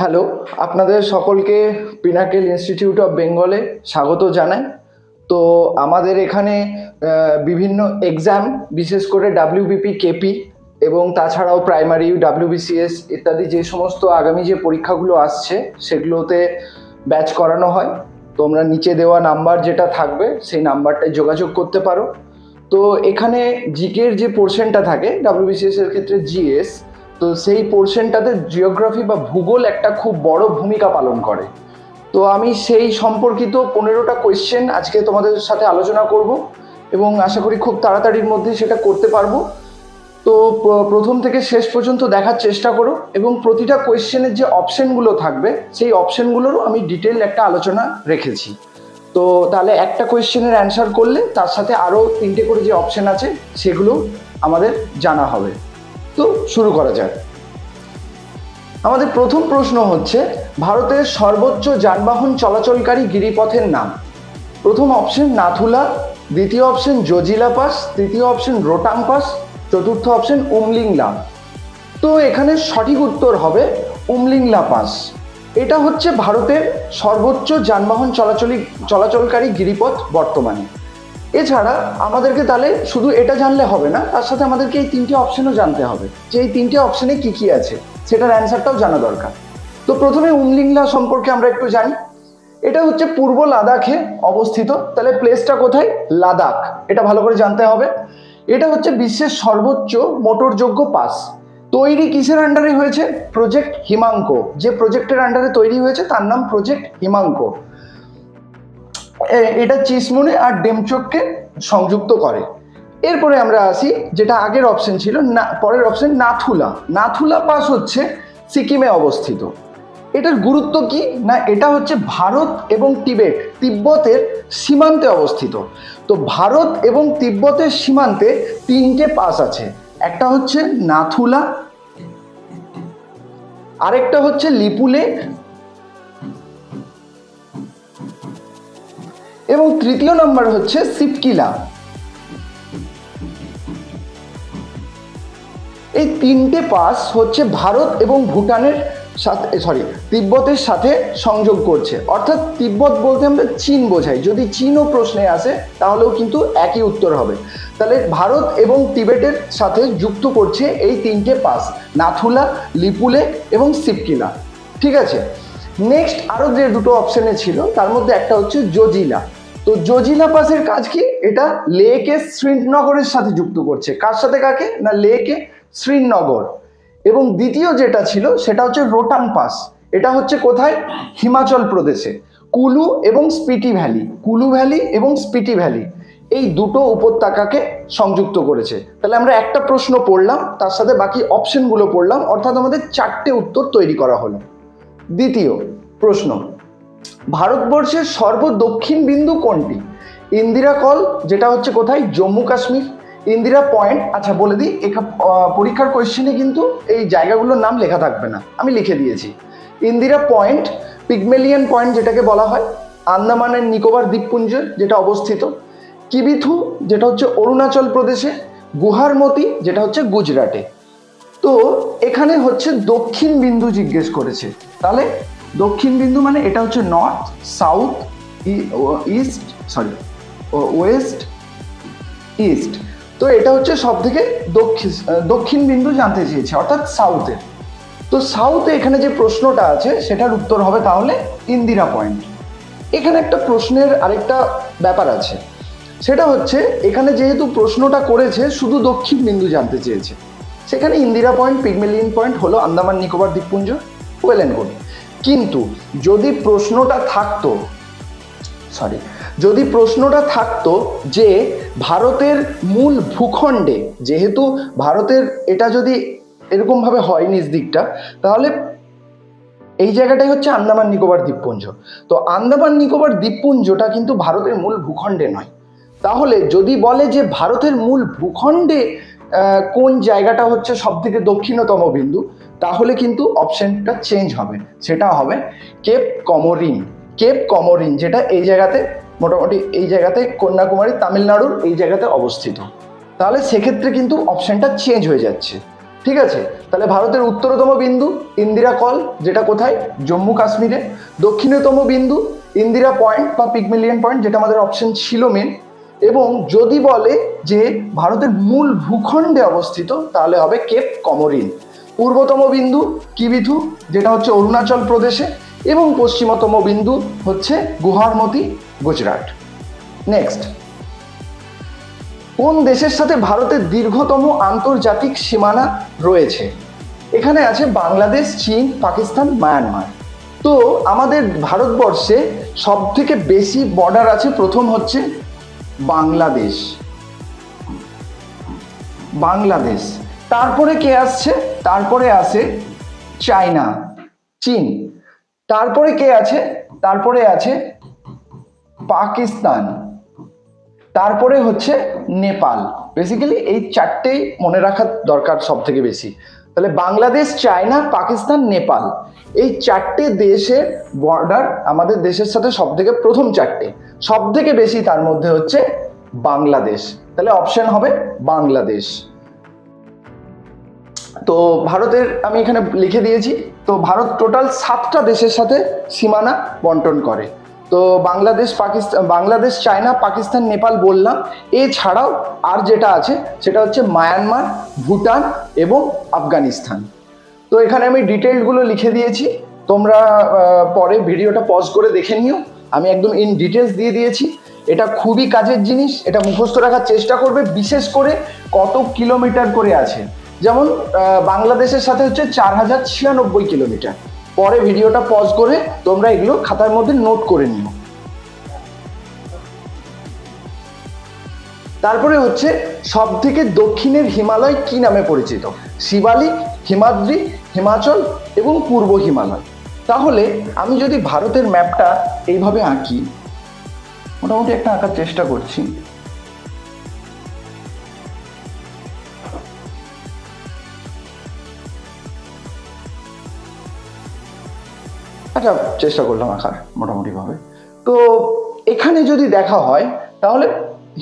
Hello, আপনাদের সকলকে pinnacle institute of বেঙ্গলে স্বাগত জানাই। তো আমাদের এখানে বিভিন্ন এক্সাম বিশেষ করে ডাব্লিউবিপি কেপি এবং তাছাড়াও প্রাইমারি ডাব্লিউবিসিএস ইত্যাদি যে সমস্ত আগামী যে পরীক্ষাগুলো আসছে, সেগুলোতে ব্যাচ করানো হয়। তোমরা নিচে দেওয়া নাম্বার যেটা থাকবে, সেই নাম্বারটায় যোগাযোগ করতে পারো। তো এখানে জিকের যে পোর্শনটা থাকে ডাব্লিউবিসিএস এর ক্ষেত্রে জিএস তো সেই পোর্শনটাতে জিওগ্রাফি বা ভূগোল একটা খুব বড় ভূমিকা পালন করে। তো আমি সেই সম্পর্কিত পনেরোটা কোয়েশ্চেন আজকে তোমাদের সাথে আলোচনা করব এবং আশা করি খুব তাড়াতাড়ির মধ্যে সেটা করতে পারব। তো প্রথম থেকে শেষ পর্যন্ত দেখার চেষ্টা করো এবং প্রতিটা কোয়েশ্চেনের যে অপশনগুলো থাকবে, সেই অপশনগুলোরও আমি ডিটেল একটা আলোচনা রেখেছি। তো তাহলে একটা কোয়েশ্চেনের অ্যান্সার করলে তার সাথে আরও তিনটে করে যে অপশন আছে, সেগুলো আমাদের জানা হবে। তো শুরু করা যাক। আমাদের প্রথম প্রশ্ন হচ্ছে, ভারতের সর্বোচ্চ যানবাহন চলাচলকারী গিরিপথের নাম। প্রথম অপশন নাথুলা, দ্বিতীয় অপশন জজিলা পাস, তৃতীয় অপশন রোটাং পাস, চতুর্থ অপশন উমলিংলা। তো এখানে সঠিক উত্তর হবে উমলিংলা পাস। এটা হচ্ছে ভারতের সর্বোচ্চ যানবাহন চলাচলি চলাচলকারী গিরিপথ বর্তমানে। এছাড়া আমাদেরকে তাহলে শুধু এটা জানলে হবে না, তার সাথে আমাদেরকে এই তিনটে অপশনও জানতে হবে। যে এই তিনটে অপশনে কি কি আছে, সেটার অ্যান্সারটাও জানা দরকার। তো প্রথমে উমলিংলা সম্পর্কে আমরা একটু জানি। এটা হচ্ছে পূর্ব লাদাখে অবস্থিত। তাহলে প্লেসটা কোথায়? লাদাখ। এটা ভালো করে জানতে হবে। এটা হচ্ছে বিশ্বের সর্বোচ্চ মোটরযোগ্য পাস। তৈরি কিসের আন্ডারে হয়েছে? প্রজেক্ট হিমাঙ্কো যে প্রজেক্টের আন্ডারে তৈরি হয়েছে, তার নাম প্রজেক্ট হিমাঙ্কো এটা চিসমুনে আর ডেমচোককে সংযুক্ত করে। এরপরে আমরা আসি, যেটা আগের অপশন ছিল, না, পরের অপশন নাথুলা। নাথুলা পাস হচ্ছে সিকিমে অবস্থিত। এটার গুরুত্ব কি? না, এটা হচ্ছে ভারত এবং তিবেট তিব্বতের সীমান্তে অবস্থিত। তো ভারত এবং তিব্বতের সীমান্তে তিনটে পাস আছে। একটা হচ্ছে নাথুলা, আরেকটা হচ্ছে লিপুলেক এবং তৃতীয় নম্বর হচ্ছে সিপকিলা এই তিনটে পাস হচ্ছে ভারত এবং ভুটানের সাথে সরি তিব্বতের সাথে সংযোগ করছে। অর্থাৎ তিব্বত বলতে আমরা চীন বোঝাই। যদি চীনও প্রশ্নে আসে, তাহলেও কিন্তু একই উত্তর হবে। তাহলে ভারত এবং তিবেটের সাথে যুক্ত করছে এই তিনটে পাস, নাথুলা, লিপুলে এবং সিপকিলা ঠিক আছে? নেক্সট আরও যে দুটো অপশানে ছিল, তার মধ্যে একটা হচ্ছে জজিলা। তো জজিলা পাসের কাজ কি? এটা লেকে শ্রীনগরের সাথে যুক্ত করছে। কার সাথে কাকে? না, লেকে শ্রীনগর। এবং দ্বিতীয় যেটা ছিল, সেটা হচ্ছে রোটাং পাস। এটা হচ্ছে কোথায়? হিমাচল প্রদেশে। কুলু এবং স্পিটি ভ্যালি। কুলু ভ্যালি এবং স্পিটি ভ্যালি। এই দুটো উপত্যকাকে সংযুক্ত করেছে। তাহলে আমরা একটা প্রশ্ন পড়লাম, তার সাথে বাকি অপশনগুলো পড়লাম, অর্থাৎ আমাদের চারটে উত্তর তৈরি করা হলো। দ্বিতীয় প্রশ্ন ভারতবর্ষের সর্বদক্ষিণ বিন্দু কোনটি? ইন্দিরা কল, যেটা হচ্ছে কোথায়? জম্মু কাশ্মীর। ইন্দিরা পয়েন্ট আচ্ছা বলে দিই, এখা পরীক্ষার কোয়েশ্চেনে কিন্তু এই জায়গাগুলোর নাম লেখা থাকবে না। আমি লিখে দিয়েছি। ইন্দিরা পয়েন্ট, পিগমেলিয়ান পয়েন্ট যেটাকে বলা হয়, আন্দামানের নিকোবর দ্বীপপুঞ্জ, যেটা অবস্থিত। কিবিথু, যেটা হচ্ছে অরুণাচল প্রদেশে। গুহারমতি, যেটা হচ্ছে গুজরাটে। তো এখানে হচ্ছে দক্ষিণ বিন্দু জিজ্ঞেস করেছে। তাহলে দক্ষিণ বিন্দু মানে এটা হচ্ছে north south east sorry west east তো এটা হচ্ছে সব থেকে দক্ষিণ দক্ষিণ বিন্দু জানতে চেয়েছে, অর্থাৎ সাউথের তো সাউথে এখানে যে প্রশ্নটা আছে, সেটার উত্তর হবে তাহলে ইন্দিরা পয়েন্ট এখানে একটা প্রশ্নের আরেকটা ব্যাপার আছে। সেটা হচ্ছে, এখানে যেহেতু প্রশ্নটা করেছে, শুধু দক্ষিণ বিন্দু জানতে চেয়েছে। সেখানে ইন্দিরা পয়েন্ট পিগমেলিয়ন পয়েন্ট হলো আন্দামান, নিকোবর, দ্বীপপুঞ্জ গুড কিন্তু যদি প্রশ্নটা থাকতো সরি যদি প্রশ্নটা থাকতো যে ভারতের মূল ভূখণ্ডে, যেহেতু ভারতের এটা যদি এরকমভাবে হয় নিজ দিকটা, তাহলে এই জায়গাটাই হচ্ছে আন্দামান নিকোবর দ্বীপপুঞ্জ। তো আন্দামান নিকোবর দ্বীপপুঞ্জটা কিন্তু ভারতের মূল ভূখণ্ডে নয়। তাহলে যদি বলে যে ভারতের মূল ভূখণ্ডে কোন জায়গাটা হচ্ছে সব থেকে দক্ষিণতম বিন্দু, তাহলে কিন্তু অপশনটা চেঞ্জ হবে। সেটা হবে কেপ কমোরিন। কেপ কমোরিন, যেটা এই জায়গাতে, মোটামুটি এই জায়গাতে কন্যাকুমারী, তামিলনাড়ুর এই জায়গাতে অবস্থিত। তাহলে সেক্ষেত্রে কিন্তু অপশানটা চেঞ্জ হয়ে যাচ্ছে। ঠিক আছে? তাহলে ভারতের উত্তরতম বিন্দু, ইন্দিরা কল, যেটা কোথায়? জম্মু কাশ্মীরে। দক্ষিণতম বিন্দু, ইন্দিরা পয়েন্ট বা পিকমিলিয়ন পয়েন্ট, যেটা আমাদের অপশন ছিল মেন এবং যদি বলে যে ভারতের মূল ভূখণ্ডে অবস্থিত, তাহলে হবে কেপ কমরিন। পূর্বতম বিন্দু কিবিথু যেটা হচ্ছে অরুণাচল প্রদেশে, এবং পশ্চিমতম বিন্দু হচ্ছে গুহারমতি গুজরাট। নেক্সট কোন দেশের সাথে ভারতের দীর্ঘতম আন্তর্জাতিক সীমানা রয়েছে? এখানে আছে বাংলাদেশ, চীন, পাকিস্তান, মায়ানমার। তো আমাদের ভারতবর্ষে সব থেকে বেশি বর্ডার আছে, প্রথম হচ্ছে বাংলাদেশ। বাংলাদেশ। তারপরে কে আসছে? তারপরে আসে চায়না, চীন। তারপরে কে আছে? তারপরে আছে পাকিস্তান। তারপরে হচ্ছে নেপাল। বেসিক্যালি এই চারটেই মনে রাখার দরকার সব থেকে বেশি। তাহলে বাংলাদেশ, চায়না, পাকিস্তান, নেপাল। এই চারটে দেশের বর্ডার আমাদের দেশের সাথে সব থেকে প্রথম চারটে। সব থেকে বেশি তার মধ্যে হচ্ছে বাংলাদেশ। তাহলে অপশন হবে বাংলাদেশ। তো ভারতের আমি এখানে লিখে দিয়েছি, তো ভারত টোটাল সাতটা দেশের সাথে সীমানা বন্টন করে। তো বাংলাদেশ পাকিস্তান বাংলাদেশ, চায়না, পাকিস্তান, নেপাল বললাম। এছাড়াও আর যেটা আছে, সেটা হচ্ছে মায়ানমার, ভুটান এবং আফগানিস্তান। তো এখানে আমি ডিটেলসগুলো লিখে দিয়েছি। তোমরা পরে ভিডিওটা পজ করে দেখে নিও। আমি একদম ইন ডিটেলস দিয়ে দিয়েছি। এটা খুবই কাজের জিনিস, এটা মুখস্থ রাখার চেষ্টা করবে, বিশেষ করে কত কিলোমিটার করে আছে। যেমন বাংলাদেশের সাথে হচ্ছে চার হাজার ছিয়ানব্বই কিলোমিটার। পরে ভিডিওটা পজ করে তোমরা এগুলো খাতার মধ্যে নোট করে নিও। তারপরে হচ্ছে সব থেকে দক্ষিণের হিমালয় কি নামে পরিচিত? শিবালিক, হিমাদ্রি, হিমাচল এবং পূর্ব হিমালয়। তাহলে আমি যদি ভারতের ম্যাপটা এইভাবে আঁকি, মোটামুটি একটা আঁকার চেষ্টা করছি। আচ্ছা চেষ্টা করলাম আঁকার মোটামুটিভাবে। তো এখানে যদি দেখা হয়, তাহলে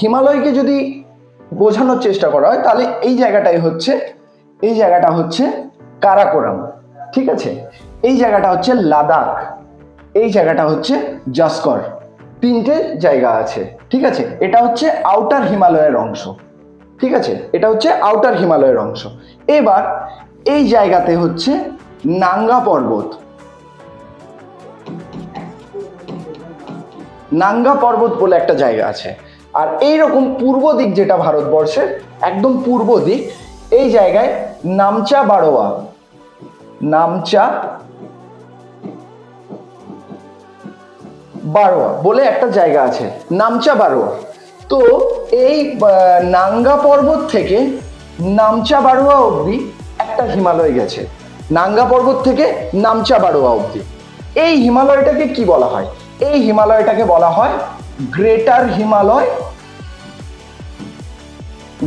হিমালয়কে যদি বোঝানোর চেষ্টা করা হয়, তাহলে এই জায়গাটাই হচ্ছে, এই জায়গাটা হচ্ছে কারাকোরাম, ঠিক আছে? এই জায়গাটা হচ্ছে লাদাখ, এই জায়গাটা হচ্ছে জাসকর, তিনটে জায়গা আছে, ঠিক আছে? এটা হচ্ছে আউটার হিমালয়ের অংশ, ঠিক আছে? এটা হচ্ছে আউটার হিমালয়ের অংশ। এবার এই জায়গাতে হচ্ছে নাঙ্গা পর্বত। নাঙ্গা পর্বত বলে একটা জায়গা আছে। আর এই রকম পূর্ব দিক যেটা ভারতবর্ষের একদম পূর্ব দিক, এই জায়গায় নামচা বারোয়া, নামচা বারোয়া বলে একটা জায়গা আছে, নামচা বারোয়া। তো এই নাঙ্গা পর্বত থেকে নামচা বারোয়া অবধি একটা হিমালয় গেছে। নাঙ্গা পর্বত থেকে নামচা বারোয়া অবধি। এই হিমালয়টাকে কি বলা হয়? এই হিমালয়টাকে বলা হয় গ্রেটার হিমালয়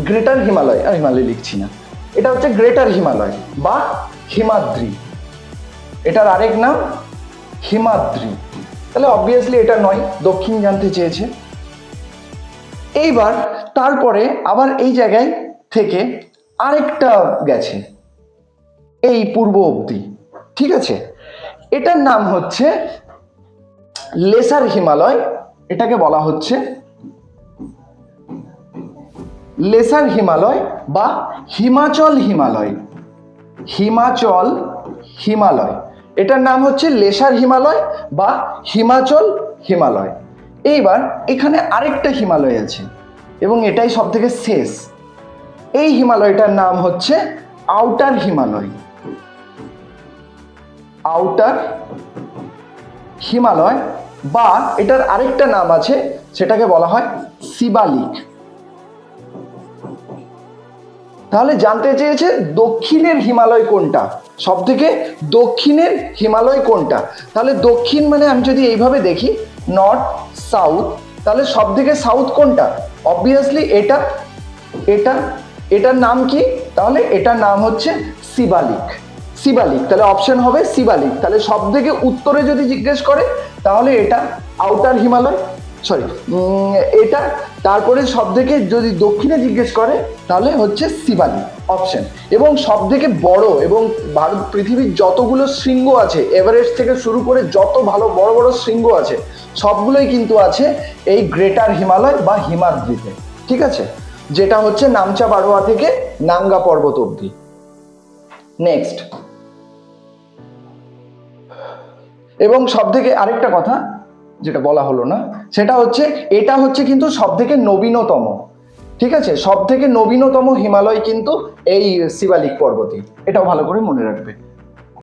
গ্রেটার হিমালয় আর হিমালয় লিখছি না। এটা হচ্ছে গ্রেটার হিমালয় বা হিমাদ্রি। এটার আরেক নাম হিমাদ্রি। তাহলে অবভিয়াসলি এটা নয়, দক্ষিণ জানতে চেয়েছে। এইবার তারপরে আবার এই জায়গায় থেকে আরেকটা গেছে, এই পূর্ব অবধি, ঠিক আছে? এটার নাম হচ্ছে লেসার হিমালয়, এটাকে বলা হচ্ছে লেসার হিমালয় বা হিমাচল হিমালয় হিমাচল হিমালয়। এটার নাম হচ্ছে লেসার হিমালয় বা হিমাচল হিমালয়। এইবার এখানে আরেকটা হিমালয় আছে এবং এটাই সব থেকে শেষ। এই হিমালয়টার নাম হচ্ছে আউটার হিমালয়। আউটার হিমালয় বা এটার আরেকটা নাম আছে, সেটাকে বলা হয় শিবালিক। তাহলে জানতে চেয়েছে দক্ষিণের হিমালয় কোনটা? সব থেকে দক্ষিণের হিমালয় কোনটা? তাহলে দক্ষিণ মানে আমি যদি এইভাবে দেখি নর্থ সাউথ তাহলে সব থেকে সাউথ কোনটা? অবভিয়াসলি এটা এটা, এটার নাম কি? তাহলে এটার নাম হচ্ছে শিবালিক। শিবালিক, তাহলে অপশন হবে শিবালিক। তাহলে সব থেকে উত্তরে যদি জিজ্ঞেস করে, তাহলে এটা আউটার হিমালয় সরি এটা তারপরে সব থেকে যদি দক্ষিণে জিজ্ঞেস করে, তাহলে হচ্ছে শিবালিক অপশন এবং সব থেকে বড় এবং ভারত পৃথিবীর যতগুলো শৃঙ্গ আছে এভারেস্ট থেকে শুরু করে যত ভালো, বড় বড় শৃঙ্গ আছে, সবগুলোই কিন্তু আছে এই গ্রেটার হিমালয় বা হিমাদ্রিতে ঠিক আছে? যেটা হচ্ছে নামচা বারোয়া থেকে নাঙ্গা পর্বত অবধি। নেক্সট এবং সব থেকে আরেকটা কথা, যেটা বলা হলো না সেটা হচ্ছে, এটা হচ্ছে কিন্তু সব থেকে নবীনতম। ঠিক আছে? সব থেকে নবীনতম হিমালয় কিন্তু এই শিবালিক পর্বতই এটাও ভালো করে মনে রাখবে।